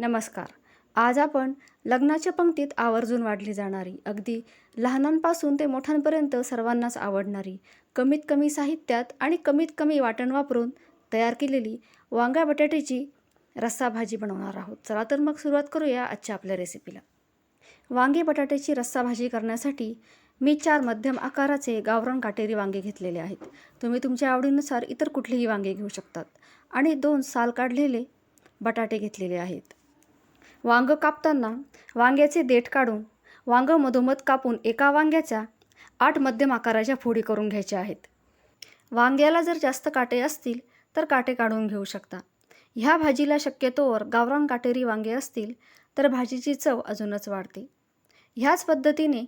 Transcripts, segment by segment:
नमस्कार. आज आपण लग्नाच्या पंक्तीत आवर्जून वाढली जाणारी अगदी लहानांपासून ते मोठ्यांपर्यंत सर्वांनाच आवडणारी कमीत कमी साहित्यात आणि कमीत कमी वाटण वापरून तयार केलेली वांगा बटाट्याची रस्सा भाजी बनवणार आहोत. चला तर मग सुरुवात करूया आजच्या आपल्या रेसिपीला. वांगे बटाट्याची रस्सा भाजी करण्यासाठी मी चार मध्यम आकाराचे गावरान काटेरी वांगे घेतलेले आहेत. तुम्ही तुमच्या आवडीनुसार इतर कुठलेही वांगे घेऊ शकतात. आणि दोन साल काढलेले बटाटे घेतलेले आहेत. वांगं कापताना वांग्याचे देठ काढून वांग मधोमध कापून एका वांग्याच्या आठ मध्यम आकाराच्या फोडी करून घ्यायच्या आहेत. वांग्याला जर जास्त काटे असतील तर काटे काढून घेऊ शकता. ह्या भाजीला शक्यतोवर गावरान काटेरी वांगे असतील तर भाजीची चव अजूनच वाढते. ह्याच पद्धतीने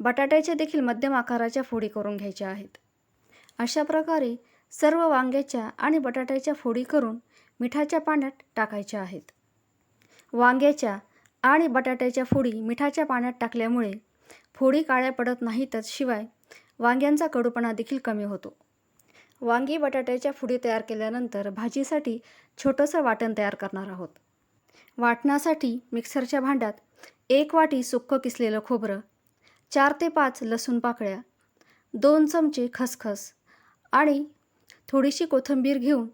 बटाट्याच्या देखील मध्यम आकाराच्या फोडी करून घ्यायच्या आहेत. अशा प्रकारे सर्व वांग्याच्या आणि बटाट्याच्या फोडी करून मिठाच्या पाण्यात टाकायच्या आहेत. वांग्याच्या आणि बटाट्याच्या फोडी मिठाच्या पाण्यात टाकल्यामुळे फोडी काळ्या पडत नाहीतच शिवाय वांग्यांचा कडूपणा देखील कमी होतो. वांगी बटाट्याच्या फोडी तयार केल्यानंतर भाजीसाठी छोटंसं वाटण तयार करणार आहोत. वाटणासाठी मिक्सरच्या भांड्यात एक वाटी सुक्कं किसलेलं खोबरं चार ते पाच लसूण पाकळ्या दोन चमचे खसखस आणि थोडीशी कोथिंबीर घेऊन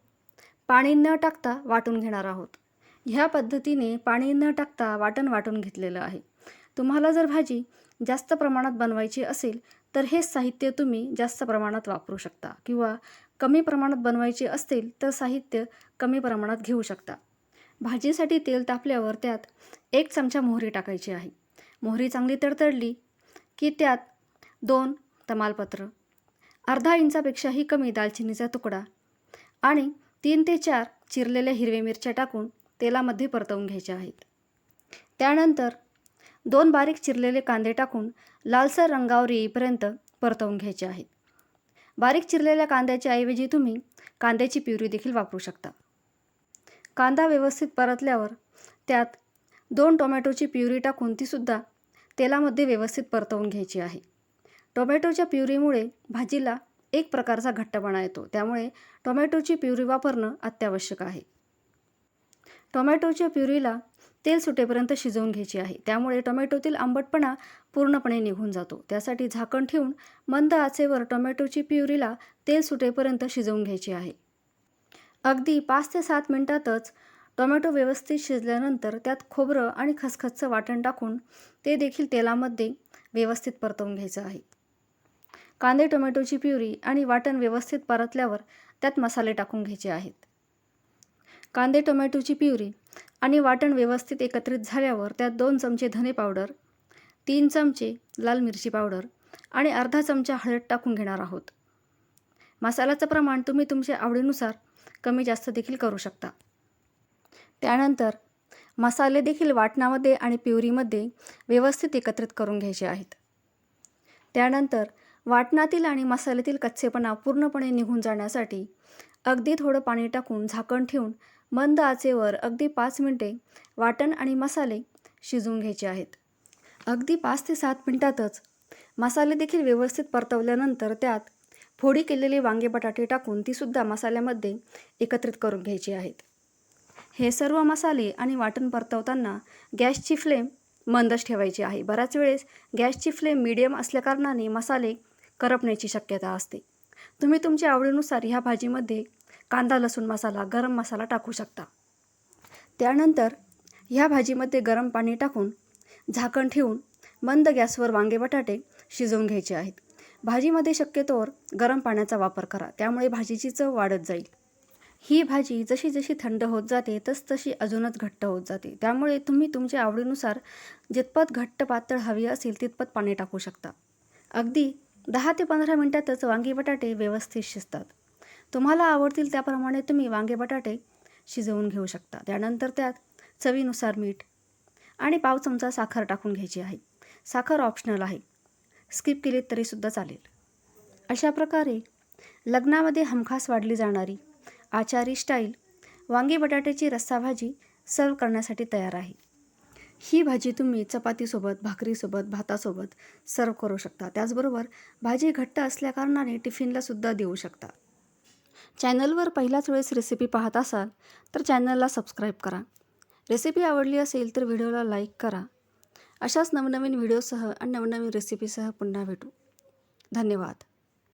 पाणी न टाकता वाटून घेणार आहोत. ह्या पद्धतीने पाणी न टाकता वाटण वाटून घेतलेलं आहे. तुम्हाला जर भाजी जास्त प्रमाणात बनवायची असेल तर हे साहित्य तुम्ही जास्त प्रमाणात वापरू शकता किंवा कमी प्रमाणात बनवायचे असतील तर साहित्य कमी प्रमाणात घेऊ शकता. भाजीसाठी तेल तापल्यावर त्यात एक चमचा मोहरी टाकायची आहे. मोहरी चांगली तडतडली की त्यात दोन तमालपत्र अर्धा इंचापेक्षाही कमी दालचिनीचा तुकडा आणि तीन ते चार चिरलेल्या हिरव्या मिरच्या टाकून तेलामध्ये परतवून घ्यायचे आहेत. त्यानंतर दोन बारीक चिरलेले कांदे टाकून लालसर रंगावर येईपर्यंत परतवून घ्यायचे आहेत. बारीक चिरलेल्या कांद्याच्या ऐवजी तुम्ही कांद्याची प्युरी देखील वापरू शकता. कांदा व्यवस्थित परतल्यावर त्यात दोन टोमॅटोची प्युरी टाकून तीसुद्धा तेलामध्ये व्यवस्थित परतवून घ्यायची आहे. टोमॅटोच्या प्युरीमुळे भाजीला एक प्रकारचा घट्टपणा येतो. त्यामुळे टोमॅटोची प्युरी वापरणं अत्यावश्यक आहे. टोमॅटोच्या प्युरीला तेल सुटेपर्यंत शिजवून घ्यायची आहे. त्यामुळे टोमॅटोतील आंबटपणा पूर्णपणे निघून जातो. त्यासाठी झाकण ठेवून मंद आचेवर टोमॅटोची प्युरीला तेल सुटेपर्यंत शिजवून घ्यायची आहे. अगदी पाच ते सात मिनटातच टोमॅटो व्यवस्थित शिजल्यानंतर त्यात खोबरं आणि खसखसचं वाटण टाकून ते देखील तेलामध्ये व्यवस्थित परतवून घ्यायचं आहे. कांदे टोमॅटोची प्युरी आणि वाटण व्यवस्थित परतल्यावर त्यात मसाले टाकून घ्यायचे आहेत. कांदे टोमॅटोची प्युरी आणि वाटण व्यवस्थित एकत्रित झाल्यावर त्यात दोन चमचे धने पावडर तीन चमचे लाल मिरची पावडर आणि अर्धा चमचा हळद टाकून घेणार आहोत. मसाल्याचं प्रमाण तुम्ही तुमच्या आवडीनुसार कमी जास्त देखील करू शकता. त्यानंतर मसाले देखील वाटणामध्ये आणि प्युरीमध्ये व्यवस्थित एकत्रित करून घ्यायचे आहेत. त्यानंतर वाटणातील आणि मसाल्यातील कच्चेपणा पूर्णपणे निघून जाण्यासाठी अगदी थोडं पाणी टाकून झाकण ठेवून मंद आचेवर अगदी पाच मिनटे वाटण आणि मसाले शिजवून घ्यायचे आहेत. अगदी पाच ते सात मिनटातच मसाले देखील व्यवस्थित परतवल्यानंतर त्यात फोडी केलेले वांगे बटाटे टाकून तीसुद्धा मसाल्यामध्ये एकत्रित करून घ्यायची आहेत. हे सर्व मसाले आणि वाटण परतवताना गॅसची फ्लेम मंदच ठेवायची आहे. बऱ्याच वेळेस गॅसची फ्लेम मिडियम असल्याकारणाने मसाले करपण्याची शक्यता असते. तुम्ही तुमच्या आवडीनुसार ह्या भाजीमध्ये कांदा लसूण मसाला गरम मसाला टाकू शकता. त्यानंतर ह्या भाजीमध्ये गरम पाणी टाकून झाकण ठेवून मंद गॅसवर वांगे बटाटे शिजवून घ्यायचे आहेत. भाजीमध्ये शक्यतोवर गरम पाण्याचा वापर करा त्यामुळे भाजीची चव वाढत जाईल. ही भाजी जशी जशी थंड होत जाते तसतशी अजूनच घट्ट होत जाते. त्यामुळे तुम्ही तुमच्या आवडीनुसार जितपत घट्ट पातळ हवी असेल तितपत पाणी टाकू शकता. अगदी दहा ते पंधरा मिनटातच वांगी बटाटे व्यवस्थित शिजतात. तुम्हाला आवडतील त्याप्रमाणे तुम्ही वांगे बटाटे शिजवून घेऊ शकता. त्यानंतर त्यात चवीनुसार मीठ आणि पाव चमचा साखर टाकून घ्यायची आहे. साखर ऑप्शनल आहे. स्किप केली तरीसुद्धा चालेल. अशा प्रकारे लग्नामध्ये हमखास वाढली जाणारी आचारी स्टाईल वांगी बटाट्याची रस्सा भाजी सर्व करण्यासाठी तयार आहे. ही भाजी तुम्ही चपातीसोबत भाकरीसोबत भातासोबत सर्व करू शकता. त्याचबरोबर भाजी घट्ट असल्याकारणाने टिफिनलासुद्धा देऊ शकता. चॅनलवर पहिल्याच वेळेस रेसिपी पाहत असाल तर चॅनलला सबस्क्राईब करा. रेसिपी आवडली असेल तर व्हिडिओला लाईक करा. अशाच नवनवीन व्हिडिओसह आणि नवनवीन रेसिपीसह पुन्हा भेटू. धन्यवाद.